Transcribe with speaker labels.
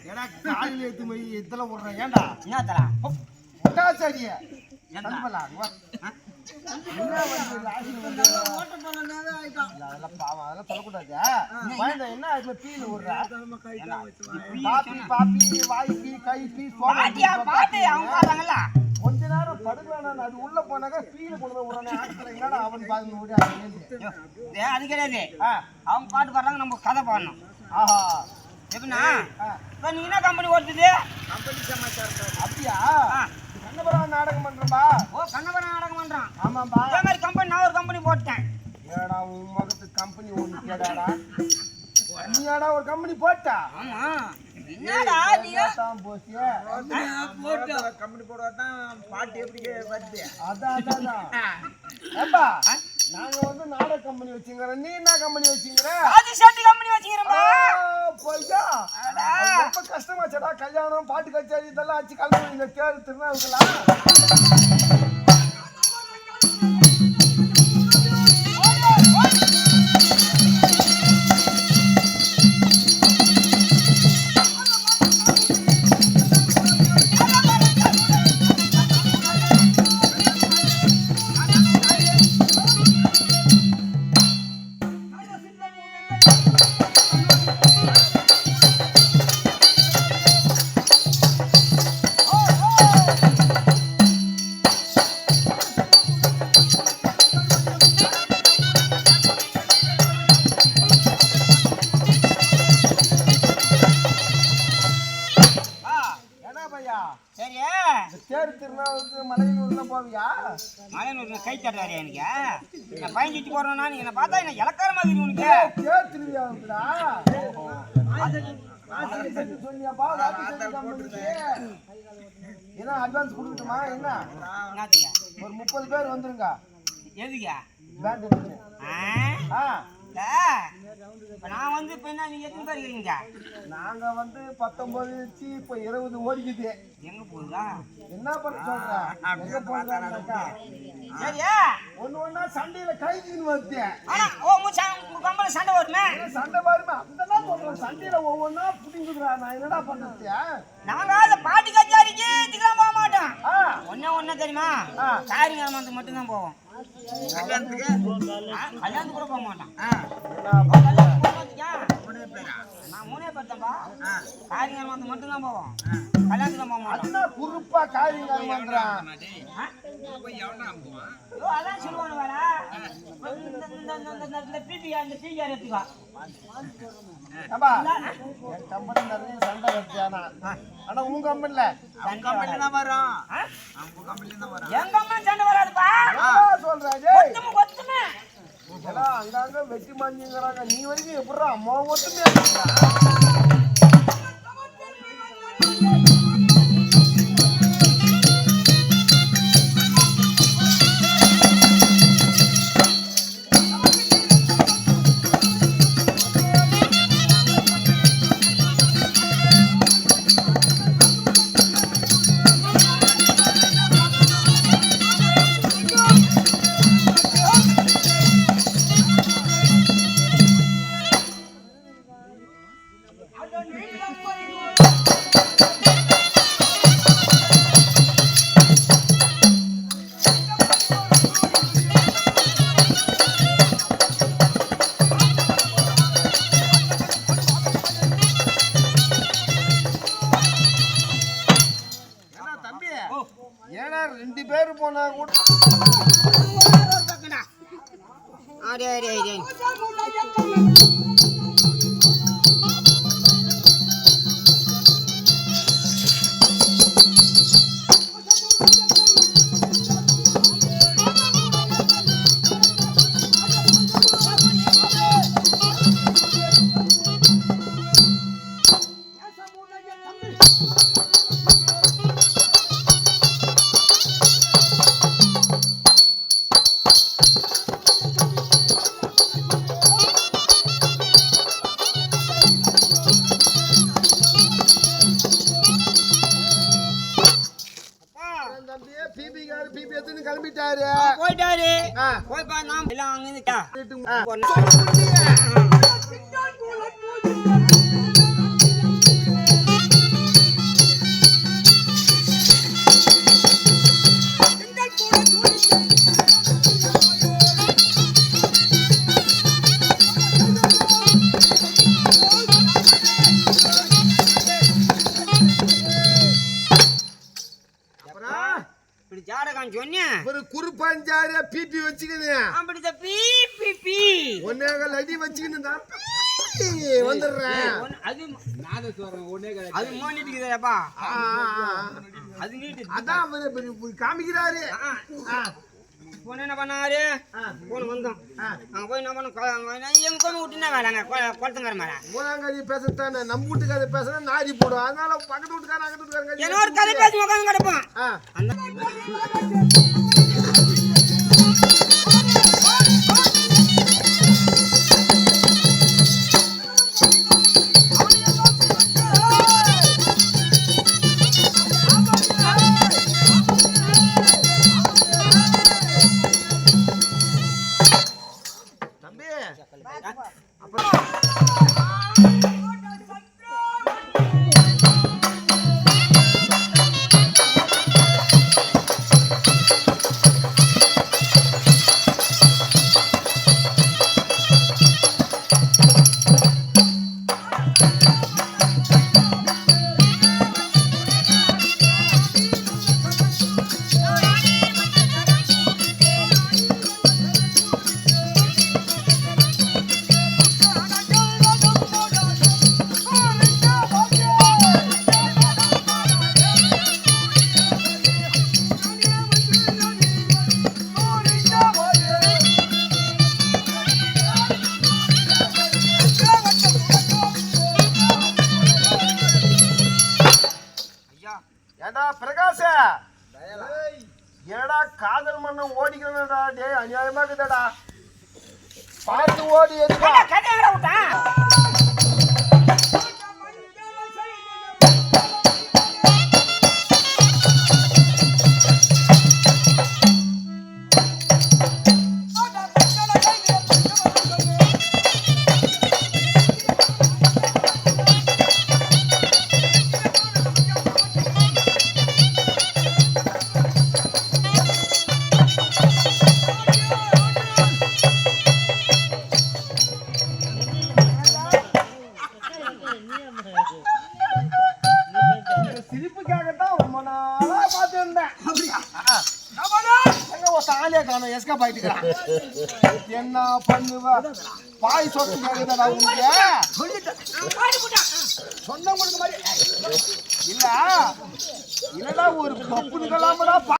Speaker 1: பதாபியா
Speaker 2: போய்
Speaker 3: விடுறேன் ஏண்டா
Speaker 2: என்ன
Speaker 3: சரியா பாவம் என்ன பாப்பி பாப்பி வாய் பீ கை பீ
Speaker 2: பாட்டியா,
Speaker 3: பீ,
Speaker 2: அவங்க
Speaker 3: நேரம் படுக்கலாம் அது உள்ள போனாக்க பீல் கொண்டு வந்து உடனே என்னடா அவன் பாருங்க விட
Speaker 2: ஏய், அது கிடையாது.
Speaker 3: ஆ.
Speaker 2: அவங்க பாட்டு பாடுறாங்க நம்ம கதை பாடணும்.
Speaker 3: ஆஹா.
Speaker 2: எப்படின்னா இப்ப நீ என்ன கம்பெனி ஓட்டுது
Speaker 3: அப்படியா?
Speaker 2: ஆ.
Speaker 3: கண்ணபுரம் நாடகம் பண்றப்பா
Speaker 2: ஓ கண்ணபுரம் நாடகம் பண்றான்.
Speaker 3: ஆமாம்பா.
Speaker 2: இதே மாதிரி கம்பெனி நான் ஒரு கம்பெனி போட்டேன்.
Speaker 3: ஏடா உன் மகத்து கம்பெனி ஒண்ணு கேடாடா நீயாடா ஒரு கம்பெனி போட்டா?
Speaker 2: ஆமா. என்னடா நீ?
Speaker 3: தான்
Speaker 4: கம்பெனி போடுவாதான் பாட்டு. எப்படி வருது?
Speaker 3: அதான் அதான். ஏப்பா நாங்க வந்து நாடக கம்பெனி வச்சுக்கிறோம். நீ என்ன கம்பெனி வச்சுக்கிற?
Speaker 2: அது ஷர்ட் கம்பெனி வச்சுக்கிறேன்பா
Speaker 3: பொய்யா ரொம்ப கஷ்டமாச்சடா. கல்யாணம் பாட்டு கச்சேரி இதெல்லாம் ஆச்சு கல்யாணம் இந்த தேர் திருநாவுக்கெல்லாம். மலையனூர்லாம் போவியா?
Speaker 2: மலையனூர் கை தட்டுறாரு எனக்கு. நான் பயஞ்சிட்டு போறேன்னா நீ என்ன பார்த்தா என்ன இலக்கார மாதிரி உனக்கு.
Speaker 3: தேர் திருவிழா இருக்குடா சொன்னியாப்பா ராத்திரி கம்பெனிக்கு என்ன அட்வான்ஸ் கொடுக்கட்டுமா? என்ன? ஒரு முப்பது பேர் வந்துருங்க.
Speaker 2: எதுக்கா?
Speaker 3: பேண்ட்.
Speaker 2: ஆ? நான் வந்து இப்ப என்ன நீங்க எத்தனை பேர் இருக்கீங்க?
Speaker 3: நாங்க வந்து பத்தொன்பது வச்சு இப்ப இருபது ஓடிக்குது.
Speaker 2: எங்க போகுதா
Speaker 3: என்ன பண்ண சொல்ற? எங்க
Speaker 2: சரியா
Speaker 3: ஒண்ணு ஒண்ணா சண்டையில கைதின்னு வருது.
Speaker 2: ஆனா ஓ முச்சா உங்க கம்பெனி சண்டை வருமே?
Speaker 3: சண்டை பாருமா அந்த சொல்றேன் சண்டையில ஒவ்வொன்னா புடிங்குதுடா நான் என்னடா பண்றது?
Speaker 2: நாங்க அந்த பாட்டி கச்சாரிக்கு இதுக்கெல்லாம் போக மாட்டோம்? ஒண்ணே ஒண்ணு தெரியுமா. காரியம் மட்டும்தான் போவோம்.
Speaker 4: கல்யாணத்துக்கு?
Speaker 2: கல்யாணத்துக்கு கூட போக மாட்டோம் நான் மூணே பேர்தான்பா
Speaker 4: ஆ,
Speaker 2: காரியம் மட்டும்தான் போவோம். கல்யாணத்துக்கு போக மாட்டோம்.
Speaker 3: குறுப்பா காரியங்கள் பண்றான்
Speaker 2: அதான் சொல்லுவானு வேற. இந்த- இந்த- இந்த- இந்த- இந்த- இந்த PPR, இந்த PPR எடுத்துக்கோ.
Speaker 3: என் கம்பெனி நிறைய சண்டை வருது ஆனா ஆனா உன் கம்பெனில?
Speaker 4: அவங்க கம்பெனில தான் வரும் தான்
Speaker 2: எங்க அம்மா சண்டை வராதுப்பா.
Speaker 3: சொல்றா டேய் அங்கங்க வெட்டி மாஞ்சிங்கிறாங்க நீ வரைக்கும் எப்படிடா? அம்மா ஒத்துமையா
Speaker 2: அடே, அடே, அடே. போயிட்டாரு
Speaker 3: ஆ.
Speaker 2: போய் எல்லாம் அங்க
Speaker 3: ஒரு குறுப்பாஞ்சாரியா பிபி வச்சுக்கின்னு
Speaker 2: அப்படி பீ
Speaker 3: ஒன்னே கால் அடி வச்சுக்கின்னு தான் வந்துடுறேன்.
Speaker 2: அது அது மோனிட்டு இருக்குதாப்பா
Speaker 3: ஆ, ஆ, ஆ.
Speaker 2: அது நீட்டு.
Speaker 3: அதான் அவரு காமிக்கிறாரு.
Speaker 2: போன என்ன பண்ணாரு. போன வந்தோம். அங்க போய் என்ன போய் எங்க கொண்டு விட்டுனா வேலைங்க குளத்துங்கிற மேல.
Speaker 3: மூணாங்காரி பேசத்தானே? நம்ம வீட்டுக்கார பேசுனா நாரி போடும். அதனால பக்கத்து வீட்டுக்காரன் அக்கத்து வீட்டுக்காரங்க
Speaker 2: என்ன ஒரு கதை பேசி உட்காந்து அந்த
Speaker 3: ஓடி எதுக்கா
Speaker 2: கதை எங்கடா
Speaker 3: எங்க ஒரு தாலியா காணும் எஸ்கா பாயிட்டுக்கிறான் என்ன பண்ணுவ? பாய் சொத்து கேட்குதா உங்களுக்கு சொன்னவங்களுக்கு மாதிரி. இல்ல இல்லடா ஒரு பப்பு பப்புனுக்கெல்லாம்